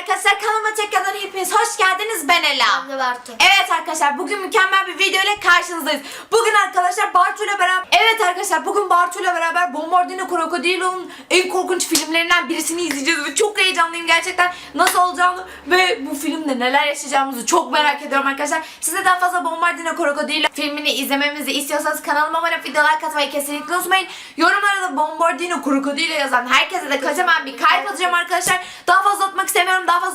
arkadaşlar geldiniz ben Ela. Ben de Bartu. Evet arkadaşlar bugün mükemmel bir video ile karşınızdayız. Bugün arkadaşlar Bartu ile beraber Evet arkadaşlar bugün Bartu ile beraber Bombardino Crocodilo'nun en korkunç filmlerinden birisini izleyeceğiz ve çok heyecanlıyım gerçekten nasıl olacağını ve bu filmde neler yaşayacağımızı çok merak ediyorum arkadaşlar. Size daha fazla Bombardino Crocodilo filmini izlememizi istiyorsanız kanalıma abone olup video like atmayı kesinlikle unutmayın. Yorumlara da Bombardino Crocodilo yazan herkese de kocaman bir kalp atacağım arkadaşlar. Daha fazla atmak istemiyorum daha fazla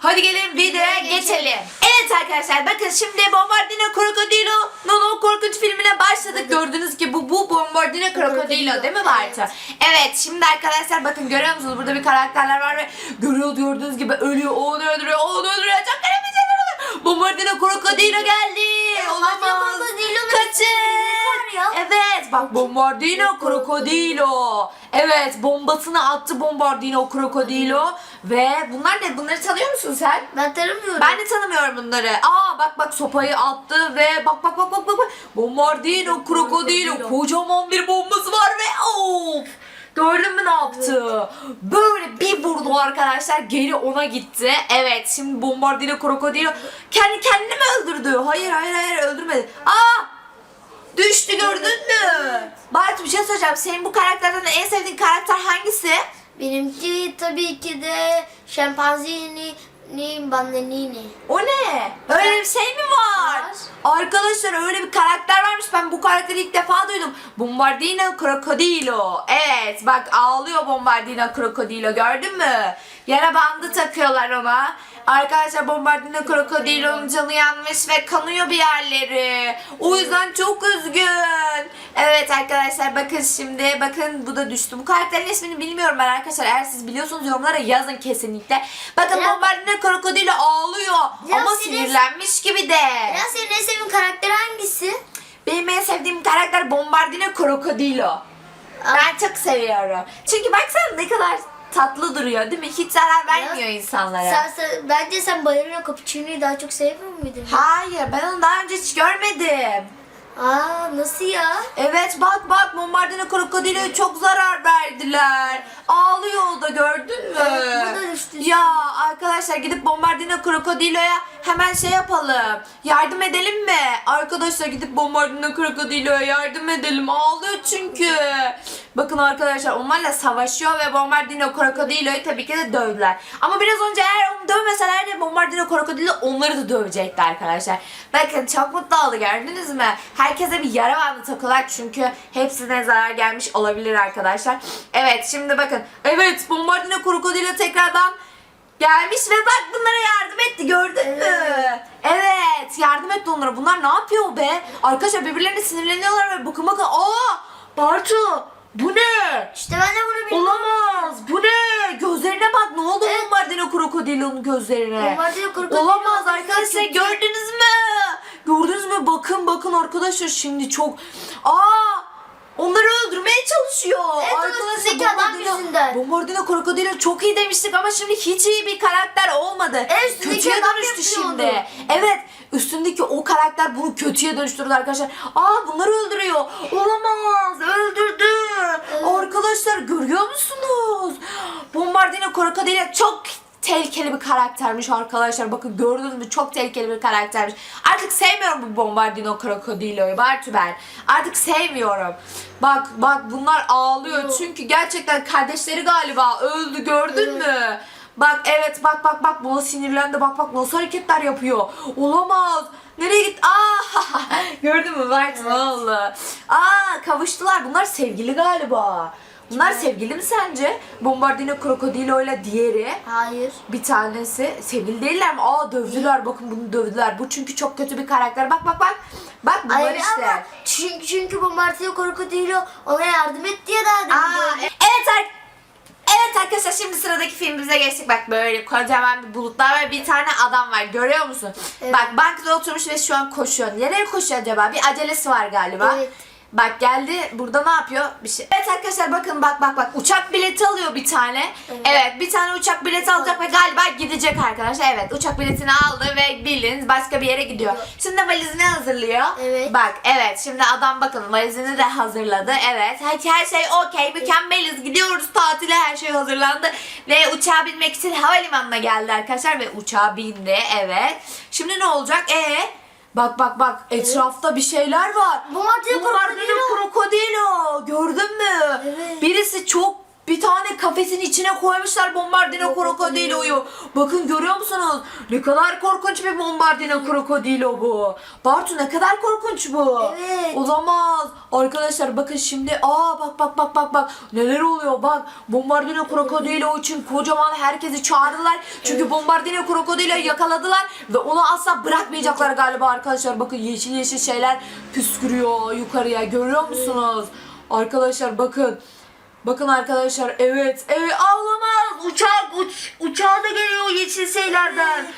Hadi gelin videoya geçelim. Evet arkadaşlar bakın şimdi Bombardino Crocodilo'nun o korkunç filmine başladık. Gördüğünüz gibi bu, bu Bombardino Crocodilo değil mi Bartu? Evet şimdi arkadaşlar bakın görüyor musunuz burada bir karakterler var ve görüyor gördüğünüz gibi ölüyor o onu öldürüyor o onu öldürüyor çok garip bir oluyor. Bombardino Crocodilo geldi. Olamaz. Crocodilo'nun Kaçın. var ya. Evet bak Bombardino Crocodilo. Evet bombasını attı Bombardino Crocodilo. Ve bunlar ne? Bunları tanıyor musun sen? Ben tanımıyorum. Ben de tanımıyorum bunları. Aa bak bak sopayı attı ve bak bak bak bak bak. bak. Bombardino Crocodilo kocaman bir bombası var ve of. Gördün mü ne yaptı? Böyle bir vurdu arkadaşlar geri ona gitti. Evet şimdi Bombardino Crocodilo kendi kendini mi öldürdü? Hayır hayır hayır öldürmedi. Aa Düştü gördün mü? Bartu bir şey söyleyeceğim. Senin bu karakterden en sevdiğin karakter hangisi? Benimki tabii ki de şempanzini ni bandanini. O ne? Öyle bir şey mi var? Var. Arkadaşlar öyle bir karakter varmış. Ben bu karakteri ilk defa duydum. Bombardino Crocodilo. Evet bak ağlıyor Bombardino Crocodilo gördün mü? Yara bandı takıyorlar ona. Arkadaşlar Bombardino Crocodilo'nun canı yanmış ve kanıyor bir yerleri. O yüzden çok üzgün. Evet arkadaşlar bakın şimdi bakın bu da düştü. Bu karakterin ismini bilmiyorum ben arkadaşlar. Eğer siz biliyorsunuz yorumlara yazın kesinlikle. Bakın Ya- Bombardino Crocodilo ağlıyor Ya ama sinirlenmiş gibi de. Ya senin en sevdiğin karakter hangisi? Benim en sevdiğim karakter Bombardino Crocodilo. Ben çok seviyorum. Çünkü baksana ne kadar tatlı duruyor değil mi? Hiç zarar vermiyor insanlara. Sen, sen, bence sen Ballerina Cappuccino'yu daha çok sevmiyor muydun? Hayır ben onu daha önce hiç görmedim. Aa nasıl ya? Evet bak bak Bombardino Crocodilo'ya çok zarar verdiler. Ağlıyor o da gördün mü? Evet, bu da düştü. Ya arkadaşlar gidip Bombardino Crocodilo'ya hemen şey yapalım. Yardım edelim mi? Arkadaşlar gidip Bombardino Crocodilo'ya yardım edelim. Ağlıyor çünkü. Bakın arkadaşlar onlarla savaşıyor ve Bombardino Crocodilo'yu tabii ki de dövdüler. Ama biraz önce eğer onu dövmeseler de Bombardino Crocodilo onları da dövecekti arkadaşlar. Bakın çok mutlu oldu gördünüz mü? Herkese bir yara bandı takılar çünkü hepsine zarar gelmiş olabilir arkadaşlar. Evet şimdi bakın. Evet Bombardino Crocodilo tekrardan gelmiş ve bak bunlara yardım etti gördün mü? Evet. Evet yardım etti onlara. Bunlar ne yapıyor be? Arkadaşlar birbirlerine sinirleniyorlar ve bakın bakın. Aa Bartu bu ne? İşte ben de bunu bilmiyorum. Olamaz. Bu ne? Gözlerine bak. Ne oldu Evet. Bombardino Crocodilo'nun gözlerine? Bombardino Crocodilo Olamaz arkadaşlar. kötü. Gördünüz mü? Gördünüz mü? Bakın bakın arkadaşlar şimdi çok... Aa! Onları öldürmeye çalışıyor. Evet, arkadaşlar Bombardino-. Bombardino Crocodilo çok iyi demiştik ama şimdi hiç iyi bir karakter olmadı. Evet, kötüye dönüştü şimdi. onu. Evet üstündeki o karakter bunu kötüye dönüştürdü arkadaşlar. Aa bunları öldürüyor. Olamaz öldürdü. Evet. Arkadaşlar görüyor musunuz? Bombardino Crocodilo çok tehlikeli bir karaktermiş arkadaşlar. Bakın gördünüz mü? Çok tehlikeli bir karaktermiş. Artık sevmiyorum bu Bombardino Crocodilo'yu. Bartu ben. Artık sevmiyorum. Bak bak bunlar ağlıyor. Yok. Çünkü gerçekten kardeşleri galiba öldü gördün Evet. mü? Bak evet bak bak bak buna sinirlendi. Bak bak nasıl hareketler yapıyor. Olamaz. Nereye gitti? Aa! Gördün mü ne oldu? Aa kavuştular. Bunlar sevgili galiba. Bunlar sevgili mi sence? Bombardino Crocodilo ile diğeri. Hayır. Bir tanesi sevgili değiller mi? Aa dövdüler bakın bunu dövdüler. Bu çünkü çok kötü bir karakter. Bak bak bak. Bak bunlar Hayır işte. ama çünkü, çünkü Bombardino Crocodilo ona yardım etti ya daha demin Aa, evet ar- Evet arkadaşlar şimdi sıradaki filmimize geçtik. Bak böyle kocaman bir bulutlar ve bir tane adam var. Görüyor musun? Evet. Bak bankta oturmuş ve şu an koşuyor. Nereye koşuyor acaba? Bir acelesi var galiba. Evet. Bak geldi burada ne yapıyor? Bir şey. Evet arkadaşlar bakın bak bak bak uçak bileti alıyor bir tane. Evet. Evet, bir tane uçak bileti alacak ve galiba gidecek arkadaşlar. Evet uçak biletini aldı ve bilin başka bir yere gidiyor. Şimdi valizini hazırlıyor. Evet. Bak evet şimdi adam bakın valizini de hazırladı. Evet her, her şey okey mükemmeliz gidiyoruz tatile her şey hazırlandı. Ve uçağa binmek için havalimanına geldi arkadaşlar ve uçağa bindi evet. Şimdi ne olacak? E Bak bak bak etrafta bir şeyler var. Bombardino Bombardino krokodilo. Gördün mü? Evet. Birisi çok bir tane kafesin içine koymuşlar bombardino krokodiloyu. Bakın görüyor musunuz? Ne kadar korkunç bir bombardino krokodilo bu. Bartu ne kadar korkunç bu. Evet. Olamaz. Arkadaşlar bakın şimdi aa bak bak bak bak bak neler oluyor bak. Bombardino krokodilo için kocaman herkesi çağırdılar. Çünkü bombardino krokodiloyu yakaladılar ve onu asla bırakmayacaklar galiba arkadaşlar. Bakın yeşil yeşil şeyler püskürüyor yukarıya. Görüyor musunuz? Arkadaşlar bakın. Bakın arkadaşlar evet evet ağlamaz uçak uç, uçağa da geliyor yeşil şeylerden.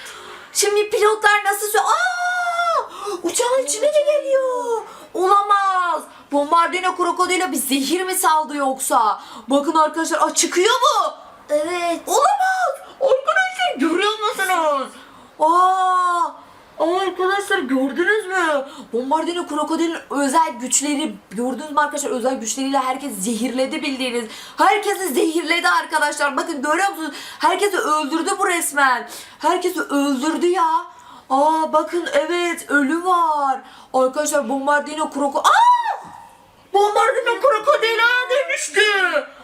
Şimdi pilotlar nasıl Aa! Uçağın içine de geliyor. Olamaz. Bombardino krokodilo bir zehir mi saldı yoksa? Bakın arkadaşlar aa, çıkıyor mu? Evet. Olamaz. Arkadaşlar görüyor musunuz? Aa! Aa, arkadaşlar gördünüz mü? Bombardino krokodilin özel güçleri gördünüz mü arkadaşlar? Özel güçleriyle herkes zehirledi bildiğiniz. Herkesi zehirledi arkadaşlar. Bakın görüyor musunuz? Herkesi öldürdü bu resmen. Herkesi öldürdü ya. Aa bakın evet ölü var. Arkadaşlar bombardino kroko... Aa! Bombardino krokodile dönüştü.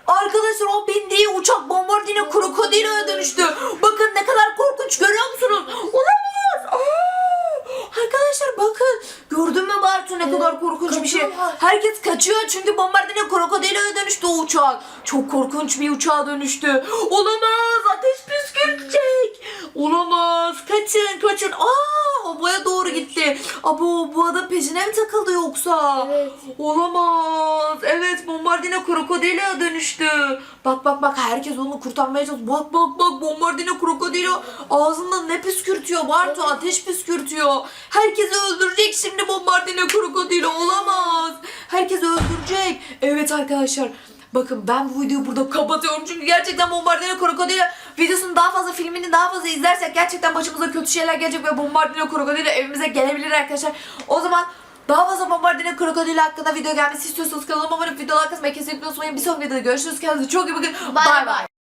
Arkadaşlar o bindiği uçak bombardino krokodiloya dönüştü. Bakın ne kadar korkunç görüyor musunuz? Olamaz. Aa! Arkadaşlar bakın. Gördün mü Bartu ne kadar korkunç bir şey. Herkes kaçıyor çünkü bombardino krokodiloya dönüştü o uçak. Çok korkunç bir uçağa dönüştü. Olamaz. Ateş püskürtecek. Olamaz. Kaçın kaçın. Aa, obaya doğru gitti. Abo bu adam peşine mi takıldı yoksa? Evet. Olamaz. Evet bombardino krokodile dönüştü. Bak bak bak herkes onu kurtarmaya çalışıyor. Bak bak bak bombardino krokodilo ağzından ne püskürtüyor? Bartu ateş püskürtüyor. Herkesi öldürecek şimdi bombardino krokodilo. Olamaz. Herkesi öldürecek. Evet arkadaşlar. Bakın ben bu videoyu burada kapatıyorum çünkü gerçekten Bombardino Krokodilo videosunu daha fazla filmini daha fazla izlersek gerçekten başımıza kötü şeyler gelecek ve Bombardino Krokodilo evimize gelebilir arkadaşlar. O zaman daha fazla Bombardino Krokodilo hakkında video gelmesi istiyorsanız kanalıma abone olup videolar kısmına kesinlikle unutmayın. Bir sonraki videoda görüşürüz. Kendinize çok iyi bakın. Bay. bay.